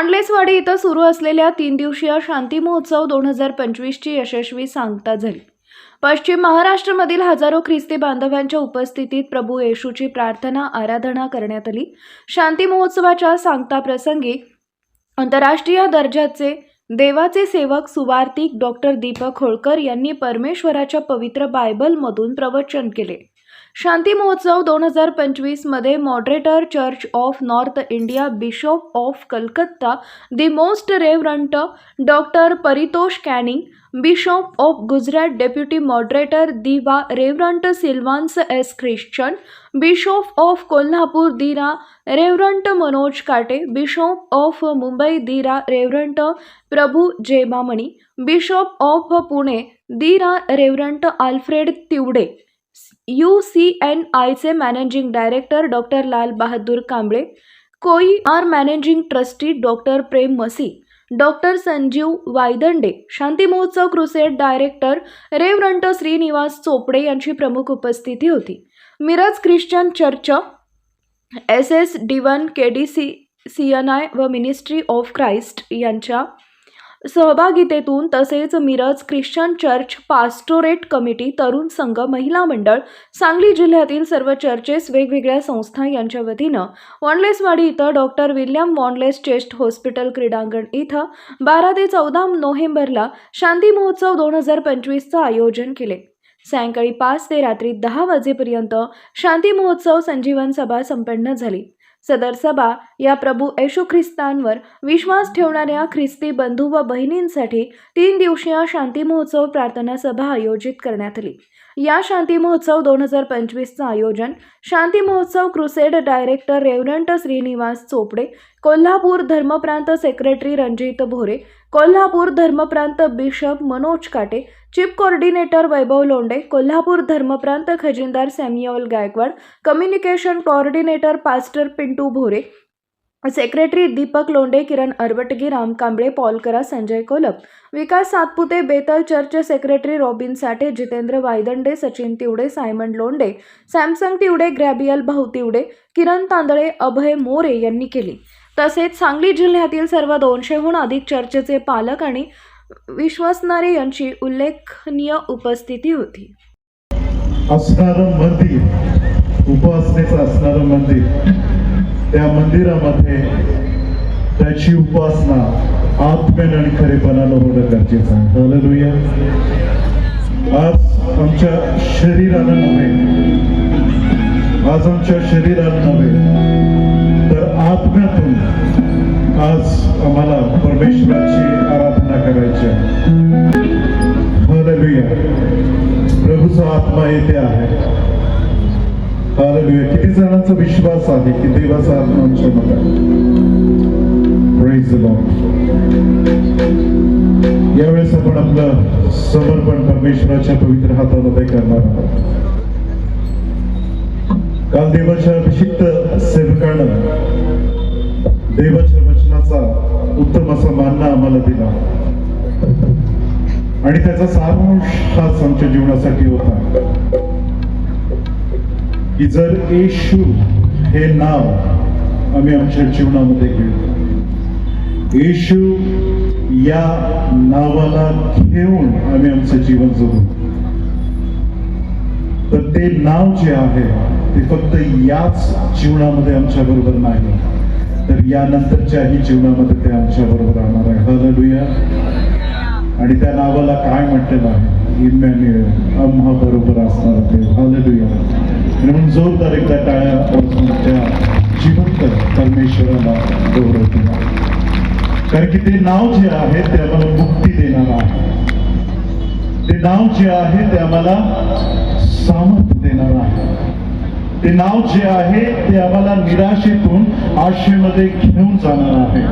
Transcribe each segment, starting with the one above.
वॉन्डलेसवाडी इथं सुरू असलेल्या तीन दिवसीय शांती महोत्सव दोन हजार पंचवीसची यशस्वी सांगता झाली. पश्चिम महाराष्ट्रामधील हजारो ख्रिस्ती बांधवांच्या उपस्थितीत प्रभू येशूची प्रार्थना आराधना करण्यात आली. शांती महोत्सवाच्या सांगता प्रसंगी आंतरराष्ट्रीय दर्जाचे देवाचे सेवक सुवार्तिक डॉक्टर दीपक होळकर यांनी परमेश्वराच्या पवित्र बायबलमधून प्रवचन केले. शांती महोत्सव दोन हजार पंचवीसमध्ये moderator church of north India bishop of Calcutta the most reverend doctor Paritosh Canning bishop of Gujarat deputy moderator दिवा reverend Silvans S Christian bishop of Kolhapur the right reverend Manoj Kate bishop of Mumbai the right reverend Prabhu Jemamani bishop of Pune the right reverend Alfred Tiwade U C N आयचे managing director doctor Lal Bahadur Kamble कोई R managing trustee doctor Prem Masih doctor Sanjeev Waydande शांती महोत्सव crusade director Reverend Shrinivas Chopde यांची प्रमुख उपस्थिती होती. Miraj Christian church S S D one K D C C N I व ministry of Christ यांच्या सहभागितेतून तसेच Miraj Christian church pastorate committee तरुण संघ महिला मंडळ सांगली जिल्ह्यातील सर्व चर्चेस वेगवेगळ्या संस्था यांच्या वतीनं वॉनलेसवाडी इथं doctor William Wanless chest hospital क्रीडांगण इथं बारा ते चौदा नोव्हेंबरला शांती महोत्सव दोन हजार पंचवीसचं आयोजन केले. सायंकाळी पाच ते रात्री दहा वाजेपर्यंत शांती महोत्सव संजीवन सभा संपन्न झाली. सदर सभा या प्रभू येशू ख्रिस्तांवर विश्वास ठेवणाऱ्या ख्रिस्ती बंधू व बहिणींसाठी तीन दिवसीय शांती महोत्सव प्रार्थना सभा आयोजित करण्यात आली. या शांती महोत्सव दोन हजार पंचवीसचं आयोजन Shanti Mahotsav crusade director reverend Shrinivas Chopde Kolhapur धर्मप्रांत secretary Ranjit Bhore Kolhapur धर्मप्रांत bishop Manoj Kate chief coordinator Vaibhav Londe Kolhapur धर्मप्रांत खजिनदार Samuel Gaikwad communication coordinator pastor Pintu Bhore secretary Deepak Londe Kiran Arbatgi Ram Kamble पॉलकरा Sanjay Kolap Vikas Satpute Bethel church secretary Robin Sathe Jitendra Waydande Sachin Tiwde Simon Londe Samsung Tiwde Gabriel भाऊ तिवडे किरण तांदळे अभय मोरे यांनी केली. तसेच सांगली जिल्ह्यातील सर्व दोनशेहून अधिक चर्चचे पालक आणि विश्वसणारे यांची उल्लेखनीय उपस्थिती होती. असणारं मंदिर उपासनेचं असणारं मंदिर त्या मंदिरामध्ये त्याची उपासना आत्मेन आणि खरेपणानं होणं गरजेचं आहे. हालेलुया आज आमच्या शरीरानं नव्हे आज आमच्या शरीरानं नव्हे तर आत्म्यातून आज आम्हाला परमेश्वराची आराधना करायची आहे. हललुया प्रभूचा आत्मा येथे आहे. किती जणांचा विश्वास आहे की देवाचा आत्मा प्रेज यावेळेस आपण आपलं समर्पण परमेश्वराच्या पवित्र हातामध्ये करणार आहोत. काल देवाच्या अभिषिक्त सेवकानं देवाच्या वचनाचा उत्तम असा मानना आम्हाला दिला. आणि त्याचा सारांश हाच आमच्या जीवनासाठी होता. की जर येशू हे नाव आम्ही आमच्या जीवनामध्ये घेऊ येशू या नावाला घेऊन आम्ही आमचं जीवन जगू. तर ते नाव जे आहे ते फक्त याच जीवनामध्ये आमच्या बरोबर नाही. तर यानंतरच्याही जीवनामध्ये ते आमच्या बरोबर राहणार आहे. हलडूया आणि त्या नावाला काय म्हटलेलं आहे? इमॅन्युअल आम्हा बरोबर असणार ते. हलडूया म्हणून जोरदार एकदा टाळ्या वाजवून त्या जिवंत परमेश्वराला गौरव दिला. कारण की ते नाव जे आहे ते आम्हाला मुक्ती देणार आहे. ते नाव जे आहे ते आम्हाला सामर्थ्य देणार आहे. ते नाव जे आहे ते आम्हाला निराशेतून आशेमध्ये घेऊन जाणार आहे.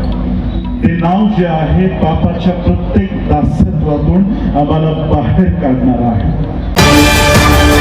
ते नाव जे आहे पापाच्या प्रत्येक दासत्वातून आम्हाला बाहेर काढणार आहे.